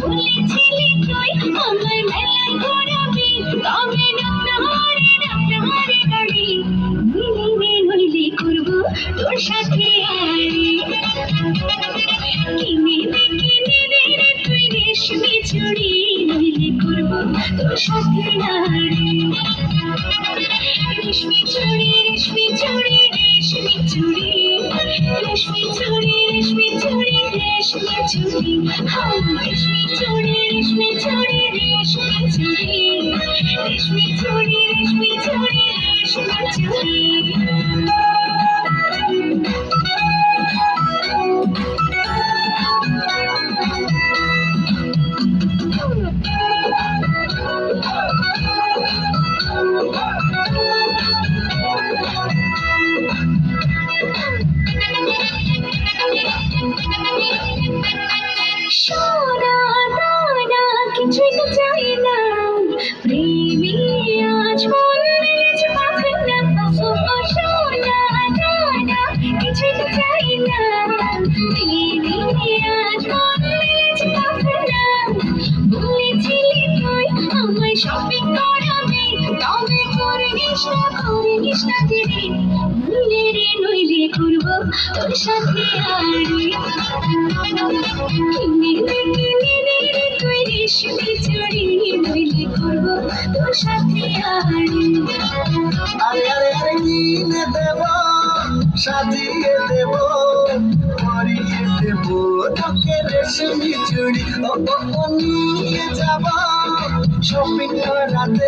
বলেছিলি তুই আমার মেলা ঘোরাবি তবে ডাক্তারে ডাক্তারে গাড়ি মিলিয়ে করব রে তুই রেশমি চুড়ি নইলে করব তোর সাথে রেশমি চুড়ি রেশমি রেশমি চুড়ি হাও রেশমি চুড়ি রেশমি চুড়ি রেশমি চুড়ি রেশমি চুড়ি রেশমি চুড়ি রেশমি চুড়ি শপিং করাবি, তবে করিস না করিস না দিদি ভুলে রে নইলে করব তোর সাথে আড়ি কিনে দে কিনে রে তুই নইলে করব তোর সাথে আরে। আরে আরে কিনে দেব, সাজিয়ে দেব, পরিয়ে দেব তোকে রেশমি চুড়ি। ও নিয়ে যাব শপিং করাতে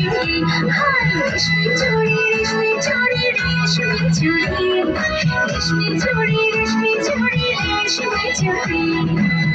রেশমি চুড়ি হাই রেশমি চুড়ি রেশমি চুড়ি রেশমি চুড়ি রেশমি চুড়ি রেশমি চুড়ি রেশমি চুড়ি